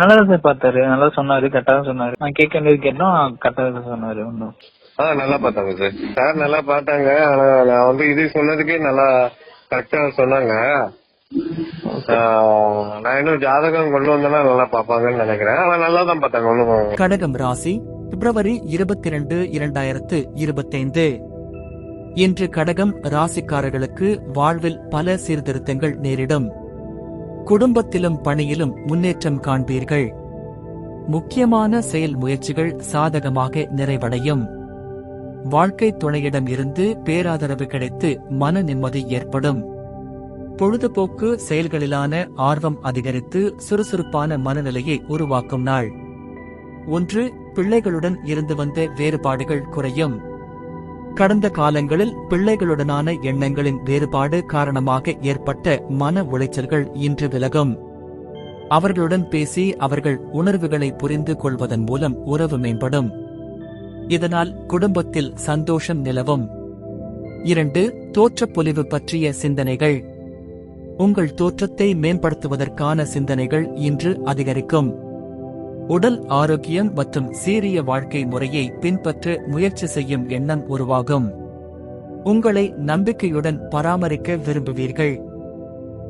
நல்லா தான் பார்த்தாரு. நல்லா சொன்னாரு கரெக்டா தான் சொன்னாரு. நான் கேட்க வேண்டியது கேட்டோம் கரெக்டா தான் சொன்னாரு ஒன்றும் ஆ நல்லா பார்த்தாங்க சார். சார் நல்லா பார்த்தாங்க. ஆனா நான் வந்து இது சொன்னதுக்கே நல்லா கரெக்டா சொன்னாங்க. நான் இன்னும் ஜாதகம் கொண்டு வந்தேன்னா நல்லா பார்ப்பாங்கன்னு நினைக்கிறேன். ஆனா நல்லா தான் பார்த்தாங்க ஒன்றும் கடகம் ராசி பிப்ரவரி இருபத்தி இரண்டு இரண்டாயிரத்து இருபத்தைந்து. இன்று கடகம் ராசிக்காரர்களுக்கு வாழ்வில் பல சீர்திருத்தங்கள் நேரிடும். குடும்பத்திலும் பணியிலும் முன்னேற்றம் காண்பீர்கள். முக்கியமான செயல் முயற்சிகள் சாதகமாக நிறைவடையும். வாழ்க்கை துணையிடம் இருந்து பேராதரவு கிடைத்து மன நிம்மதி ஏற்படும். பொழுதுபோக்கு செயல்களிலான ஆர்வம் அதிகரித்து சுறுசுறுப்பான மனநிலையை உருவாக்கும் நாள். ஒன்று பிள்ளைகளுடன் இருந்து வந்த வேறுபாடுகள் குறையும். கடந்த காலங்களில் பிள்ளைகளுடனான எண்ணங்களின் வேறுபாடு காரணமாக ஏற்பட்ட மன உளைச்சல்கள் இன்று விலகும். அவர்களுடன் பேசி அவர்கள் உணர்வுகளை புரிந்து கொள்வதன் மூலம் உறவு மேம்படும். இதனால் குடும்பத்தில் சந்தோஷம் நிலவும். இரண்டு தோற்றப்பொலிவு பற்றிய சிந்தனைகள். உங்கள் தோற்றத்தை மேம்படுத்துவதற்கான சிந்தனைகள் இன்று அதிகரிக்கும். உடல் ஆரோக்கியம் மற்றும் சீரிய வாழ்க்கை முறையை பின்பற்ற முயற்சி செய்யும் எண்ணம் உருவாகும். உங்களை நம்பிக்கையுடன் பராமரிக்க விரும்புவீர்கள்.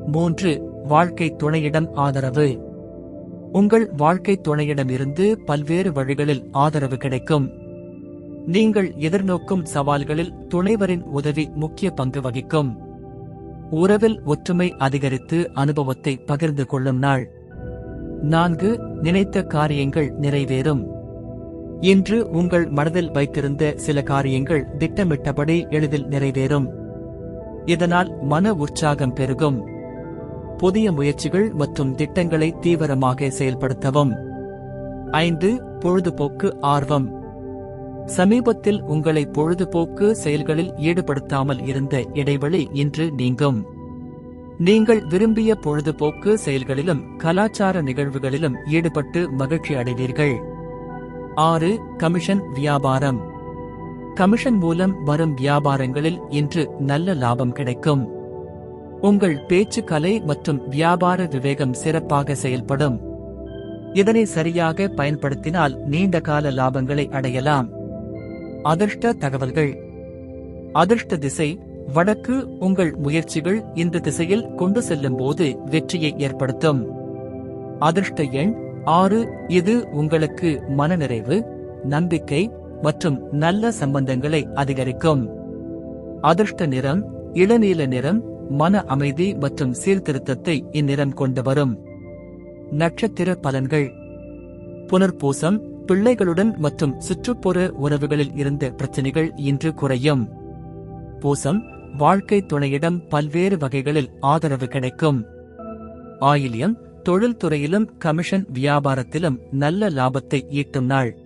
மூன்று வாழ்க்கை துணையிடம் ஆதரவு. உங்கள் வாழ்க்கை துணையிடமிருந்து பல்வேறு வழிகளில் ஆதரவு கிடைக்கும். நீங்கள் எதிர்நோக்கும் சவால்களில் துணைவரின் உதவி முக்கிய பங்கு வகிக்கும். உறவில் ஒற்றுமை அதிகரித்து அனுபவத்தை பகிர்ந்து கொள்ளும் நாள். நான்கு நினைத்த காரியங்கள் நிறைவேறும். இன்று உங்கள் மனதில் வைத்திருந்த சில காரியங்கள் திட்டமிட்டபடி எளிதில் நிறைவேறும். இதனால் மன உற்சாகம் பெருகும். புதிய முயற்சிகள் மற்றும் திட்டங்களை தீவிரமாக செயல்படுத்தவும். ஐந்து பொழுதுபோக்கு ஆர்வம். சமீபத்தில் உங்களை பொழுதுபோக்கு செயல்களில் ஈடுபடுத்தாமல் இருந்த இடைவெளி இன்று நீங்கும். நீங்கள் விரும்பிய பொழுதுபோக்கு செயல்களிலும் கலாச்சார நிகழ்வுகளிலும் ஈடுபட்டு மகிழ்ச்சி அடைவீர்கள். ஆறு கமிஷன் வியாபாரம். கமிஷன் மூலம் வரும் வியாபாரங்களில் இன்று நல்ல லாபம் கிடைக்கும். உங்கள் பேச்சு கலை மற்றும் வியாபார விவேகம் சிறப்பாக செயல்படும். இதனை சரியாக பயன்படுத்தினால் நீண்ட கால லாபங்களை அடையலாம். அதிர்ஷ்ட தகவல்கள். அதிர்ஷ்ட திசை வடக்கு உங்கள் முயற்சிகள் இந்த திசையில் கொண்டு செல்லும் போது வெற்றியை ஏற்படுத்தும். அதிர்ஷ்ட எண் ஆறு. இது உங்களுக்கு மனநிறைவு நம்பிக்கை மற்றும் நல்ல சம்பந்தங்களை அதிகரிக்கும். அதிர்ஷ்ட நிறம் இளநீல நிறம் மன அமைதி மற்றும் சீர்திருத்தத்தை இந்நிறம் கொண்டு வரும். நட்சத்திர பலன்கள் புனர்பூசம் பிள்ளைகளுடன் மற்றும் சுற்றுப்புற உறவுகளில் இருந்த பிரச்சனைகள் இன்று குறையும். பூசம் வாழ்க்கை துணையிடம் பல்வேறு வகைகளில் ஆதரவு கிடைக்கும். ஆயிலியம் தொழில்துறையிலும் கமிஷன் வியாபாரத்திலும் நல்ல லாபத்தை ஈட்டும் நாள்.